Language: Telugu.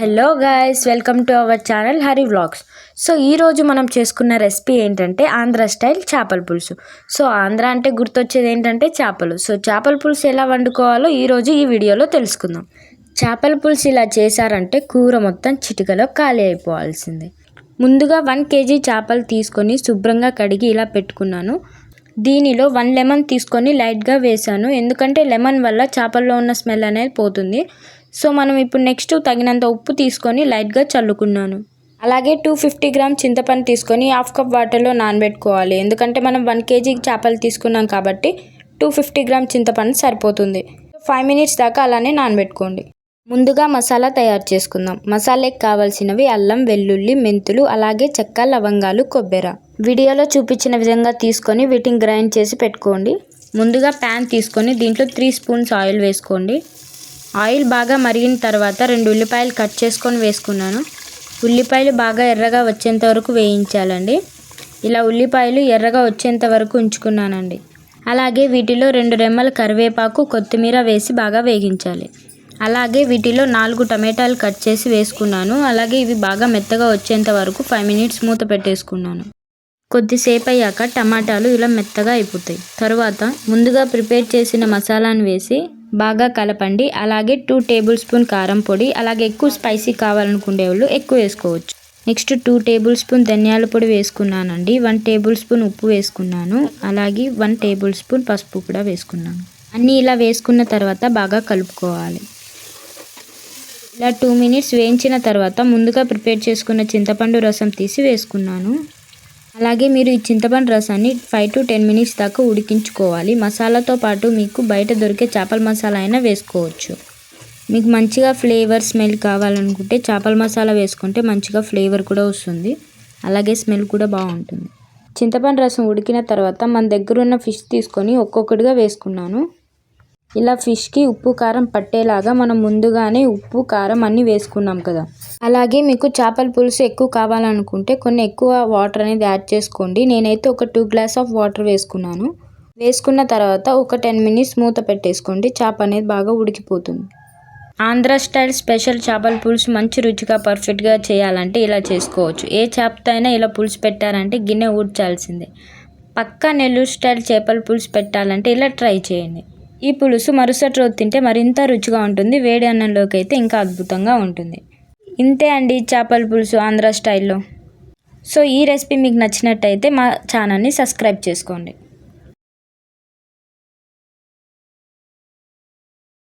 Hello guys welcome to our channel Hari vlogs so ఈరోజు మనం చేసుకున్న రెసిపీ ఏంటంటే ఆంధ్ర స్టైల్ చేపల పులుసు. సో ఆంధ్ర అంటే గుర్తొచ్చేది ఏంటంటే చేపలు. సో చేపల పులుసు ఎలా వండుకోవాలో ఈరోజు ఈ వీడియోలో తెలుసుకుందాం. చేపల పులుసు ఇలా చేశారంటే కూర మొత్తం చిటికలో ఖాళీ అయిపోవాల్సిందే. ముందుగా వన్ కేజీ చేపలు తీసుకొని శుభ్రంగా కడిగి ఇలా పెట్టుకున్నాను. దీనిలో వన్ లెమన్ తీసుకొని లైట్గా వేసాను ఎందుకంటే లెమన్ వల్ల చేపల్లో ఉన్న స్మెల్ అనేది పోతుంది. సో మనం ఇప్పుడు నెక్స్ట్ తగినంత ఉప్పు తీసుకొని లైట్గా చల్లుకున్నాను. అలాగే టూ ఫిఫ్టీ గ్రామ్ చింతపండు తీసుకొని హాఫ్ కప్ వాటర్లో నానబెట్టుకోవాలి. ఎందుకంటే మనం వన్ కేజీ చేపలు తీసుకున్నాం కాబట్టి టూ ఫిఫ్టీ గ్రామ్ చింతపండు సరిపోతుంది. ఫైవ్ మినిట్స్ దాకా అలానే నానబెట్టుకోండి. ముందుగా మసాలా తయారు చేసుకుందాం. మసాలాకి కావాల్సినవి అల్లం వెల్లుల్లి మెంతులు అలాగే చెక్క లవంగాలు కొబ్బెర. వీడియోలో చూపించిన విధంగా తీసుకొని వీటిని గ్రైండ్ చేసి పెట్టుకోండి. ముందుగా ప్యాన్ తీసుకొని దీంట్లో త్రీ స్పూన్స్ ఆయిల్ వేసుకోండి. ఆయిల్ బాగా మరిగిన తర్వాత రెండు ఉల్లిపాయలు కట్ చేసుకొని వేసుకున్నాను. ఉల్లిపాయలు బాగా ఎర్రగా వచ్చేంత వరకు వేయించాలండి. ఇలా ఉల్లిపాయలు ఎర్రగా వచ్చేంత వరకు ఉంచుకున్నానండి. అలాగే వీటిలో రెండు రెమ్మల కరివేపాకు కొత్తిమీర వేసి బాగా వేగించాలి. అలాగే వీటిలో నాలుగు టమాటాలు కట్ చేసి వేసుకున్నాను. అలాగే ఇవి బాగా మెత్తగా వచ్చేంత వరకు ఫైవ్ మినిట్స్ మూత పెట్టేసుకున్నాను. కొద్దిసేపు అయ్యాక టమాటాలు ఇలా మెత్తగా అయిపోతాయి. తర్వాత ముందుగా ప్రిపేర్ చేసిన మసాలాను వేసి బాగా కలపండి. అలాగే టూ టేబుల్ స్పూన్ కారం పొడి అలాగే ఎక్కువ స్పైసీ కావాలనుకునే వాళ్ళు ఎక్కువ వేసుకోవచ్చు. నెక్స్ట్ టూ టేబుల్ స్పూన్ ధనియాల పొడి వేసుకున్నానండి. వన్ టేబుల్ స్పూన్ ఉప్పు వేసుకున్నాను. అలాగే వన్ టేబుల్ స్పూన్ పసుపు కూడా వేసుకున్నాను. అన్నీ ఇలా వేసుకున్న తర్వాత బాగా కలుపుకోవాలి. ఇలా టూ మినిట్స్ వేయించిన తర్వాత ముందుగా ప్రిపేర్ చేసుకున్న చింతపండు రసం తీసి వేసుకున్నాను. అలాగే మీరు ఈ చింతపండు రసాన్ని ఫైవ్ టు టెన్ మినిట్స్ దాకా ఉడికించుకోవాలి. మసాలాతో పాటు మీకు బయట దొరికే చేపల మసాలా అయినా వేసుకోవచ్చు. మీకు మంచిగా ఫ్లేవర్ స్మెల్ కావాలనుకుంటే చేపల మసాలా వేసుకుంటే మంచిగా ఫ్లేవర్ కూడా వస్తుంది. అలాగే స్మెల్ కూడా బాగుంటుంది. చింతపండు రసం ఉడికిన తర్వాత మన దగ్గర ఉన్న ఫిష్ తీసుకొని ఒక్కొక్కటిగా వేసుకున్నాను. ఇలా ఫిష్కి ఉప్పు కారం పట్టేలాగా మనం ముందుగానే ఉప్పు కారం అన్నీ వేసుకున్నాం కదా. అలాగే మీకు చేపల పులుసు ఎక్కువ కావాలనుకుంటే కొన్ని ఎక్కువ వాటర్ అనేది యాడ్ చేసుకోండి. నేనైతే ఒక టూ గ్లాస్ ఆఫ్ వాటర్ వేసుకున్నాను. వేసుకున్న తర్వాత ఒక టెన్ మినిట్స్ మూత పెట్టేసుకోండి. చేప అనేది బాగా ఉడికిపోతుంది. ఆంధ్ర స్టైల్ స్పెషల్ చేపల పులుసు మంచి రుచిగా పర్ఫెక్ట్గా చేయాలంటే ఇలా చేసుకోవచ్చు. ఏ చేపతో అయినా ఇలా పులుసు పెట్టారంటే గిన్నె ఊడ్చాల్సిందే. పక్కా నెల్లూరు స్టైల్ చేపల పులుసు పెట్టాలంటే ఇలా ట్రై చేయండి. ఈ పులుసు మరుసటి రోజు తింటే మరింత రుచిగా ఉంటుంది వేడి అన్నంలోకి అయితే ఇంకా అద్భుతంగా ఉంటుంది. ఇంతే అండి చేపల పులుసు ఆంధ్ర స్టైల్లో. సో ఈ రెసిపీ మీకు నచ్చినట్టయితే మా ఛానల్ని సబ్స్క్రైబ్ చేసుకోండి.